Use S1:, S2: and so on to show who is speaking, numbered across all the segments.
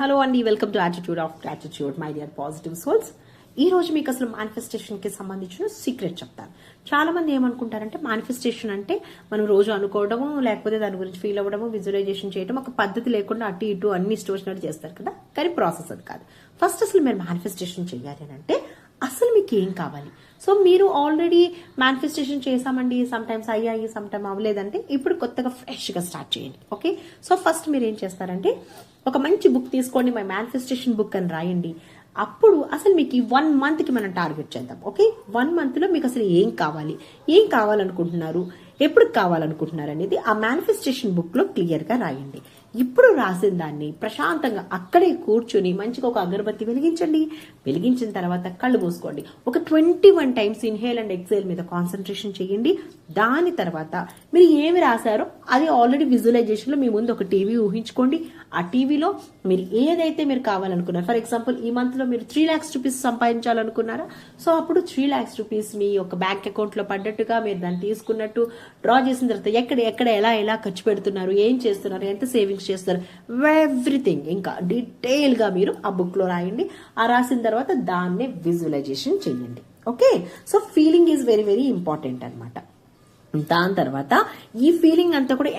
S1: Hello అండి welcome to attitude of gratitude my dear positive souls ఈ రోజు మీకు అసలు మేనిఫెస్టేషన్కి సంబంధించిన సీక్రెట్ చెప్తాను. చాలా మంది ఏమనుకుంటారంటే మేనిఫెస్టేషన్ అంటే మనం రోజు అనుకోవడము లేకపోతే దాని గురించి ఫీల్ అవ్వడము విజువలైజేషన్ చేయడం ఒక పద్ధతి లేకుండా అటు ఇటు అన్ని స్టోర్స్ చేస్తారు కదా? కానీ ప్రాసెస్ అది కాదు. ఫస్ట్ అసలు మీరు మేనిఫెస్టేషన్ చేయాలి అని అంటే అసలు మీకు ఏం కావాలి? సో మీరు ఆల్రెడీ మేనిఫెస్టేషన్ చేసామండి సమ్ టైమ్స్ అయ్యాయి సమ్ టైమ్ అవ్వలేదంటే ఇప్పుడు కొత్తగా ఫ్రెష్గా స్టార్ట్ చేయండి ఓకే సో ఫస్ట్ మీరు ఏం చేస్తారంటే ఒక మంచి బుక్ తీసుకోండి మై మేనిఫెస్టేషన్ బుక్ అని రాయండి. అప్పుడు అసలు మీకు ఈ వన్ మంత్కి మనం టార్గెట్ చేద్దాం ఓకే వన్ మంత్లో మీకు అసలు ఏం కావాలి? ఏం కావాలనుకుంటున్నారు? ఎప్పుడు కావాలనుకుంటున్నారు అనేది ఆ మేనిఫెస్టేషన్ బుక్లో క్లియర్గా రాయండి. ఇప్పుడు రాసిన దాన్ని ప్రశాంతంగా అక్కడే కూర్చుని మంచిగా ఒక అగరబత్తి వెలిగించండి. వెలిగించిన తర్వాత కళ్ళు మూసుకోండి. ఒక twenty one times inhale and exhale మీద కాన్సన్ట్రేషన్ చేయండి. దాని తర్వాత మీరు ఏమి రాశారో అది ఆల్రెడీ విజువలైజేషన్లో మీ ముందు ఒక టీవీ ఊహించుకోండి. ఆ టీవీలో మీరు ఏదైతే మీరు కావాలనుకున్నారు ఫర్ ఎగ్జాంపుల్ ఈ మంత్లో మీరు త్రీ ల్యాక్స్ రూపీస్ సంపాదించాలనుకున్నారా? సో అప్పుడు త్రీ ల్యాక్స్ రూపీస్ మీ యొక్క బ్యాంక్ అకౌంట్లో పడ్డట్టుగా మీరు దాన్ని తీసుకున్నట్టు డ్రా చేసిన తర్వాత ఎక్కడ ఎక్కడ ఎలా ఎలా ఖర్చు పెడుతున్నారు ఏం చేస్తున్నారు ఎంత సేవింగ్ సేవింగ్స్ చేస్తారు. ఎవ్రీథింగ్ ఇంకా డీటెయిల్గా మీరు ఆ బుక్లో రాయండి. ఆ రాసిన తర్వాత దాన్నే విజువలైజేషన్ చేయండి. Okay? So feeling is very very important అనమాట దాని తర్వాత ఈ ఫీలింగ్ అంతా కూడా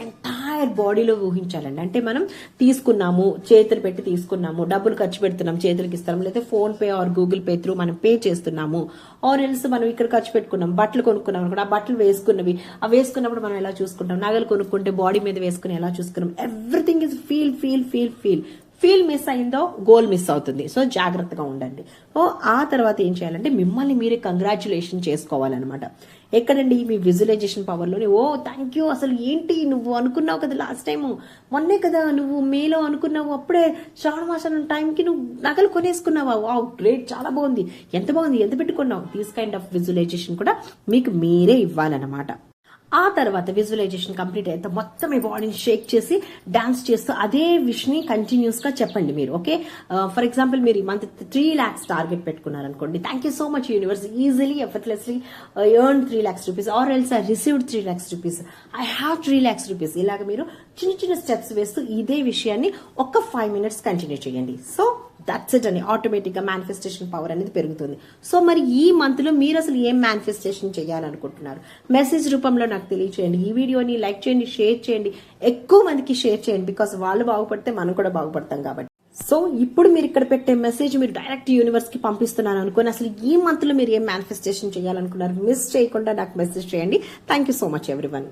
S1: ఎంటైర్ బాడీలో ఊహించాలండి. అంటే మనం తీసుకున్నాము చేతులు పెట్టి తీసుకున్నాము డబ్బులు ఖర్చు పెడుతున్నాం చేతులకి ఇస్తాం లేదా PhonePe or Google pay through మనం పే చేస్తున్నాము. ఆర్ ఎల్స్ మనం ఇక్కడ ఖర్చు పెట్టుకున్నాం బట్టలు కొనుక్కున్నాం అనుకో ఆ బట్టలు వేసుకున్నవి ఆ వేసుకున్నప్పుడు మనం ఎలా చూసుకుంటాం? నగలు కొనుక్కుంటే బాడీ మీద వేసుకుని ఎలా చూసుకున్నాం? Everything is feel feel feel feel feel miss అయిందో గోల్ మిస్ అవుతుంది. సో జాగ్రత్తగా ఉండండి. ఓ ఆ తర్వాత ఏం చేయాలంటే మిమ్మల్ని మీరే కంగ్రాచులేషన్ చేసుకోవాలన్నమాట. ఎక్కడండి మీ విజువలైజేషన్ పవర్లోనే ఓ థ్యాంక్ యూ అసలు ఏంటి నువ్వు అనుకున్నావు కదా లాస్ట్ టైము మొన్నే కదా నువ్వు మేలో అనుకున్నావు. అప్పుడే శ్రావణ మాసం టైంకి నువ్వు నగలు కొనేసుకున్నావా? వా గ్రేట్. చాలా బాగుంది. ఎంత బాగుంది? ఎంత పెట్టుకున్నావు? దీస్ కైండ్ ఆఫ్ విజువలైజేషన్ కూడా మీకు మీరే ఇవ్వాలన్నమాట. ఆ తర్వాత విజువలైజేషన్ కంప్లీట్ అయితే మొత్తం మీ బాడీని షేక్ చేసి డాన్స్ చేస్తూ అదే విష్ని కంటిన్యూస్గా చెప్పండి మీరు ఓకే ఫర్ ఎగ్జాంపుల్ మీరు ఈ month three lakhs target పెట్టుకున్నారనుకోండి thank you so much universe easily effortlessly earn three lakhs rupees or else I received three lakhs rupees I have three lakhs rupees ఇలాగ మీరు చిన్న చిన్న స్టెప్స్ వేస్తూ ఇదే విషయాన్ని ఒక ఫైవ్ మినిట్స్ కంటిన్యూ చేయండి. సో దట్స్ ఇట్ అని ఆటోమేటిక్గా మేనిఫెస్టేషన్ పవర్ అనేది పెరుగుతుంది. సో మరి ఈ మంత్లో మీరు అసలు ఏం మేనిఫెస్టేషన్ చేయాలనుకుంటున్నారు? మెసేజ్ రూపంలో నాకు తెలియచేయండి. ఈ వీడియోని లైక్ చేయండి షేర్ చేయండి. ఎక్కువ మందికి షేర్ చేయండి బికాస్ వాళ్ళు బాగుపడితే మనం కూడా బాగుపడతాం కాబట్టి. సో ఇప్పుడు మీరు ఇక్కడ పెట్టే మెసేజ్ మీరు డైరెక్ట్ యూనివర్స్కి పంపిస్తున్నాను అనుకోని అసలు ఈ మంత్లో మీరు ఏం మేనిఫెస్టేషన్ చేయాలనుకున్నారు? మిస్ చేయకుండా నాకు మెసేజ్ చేయండి. Thank you so much everyone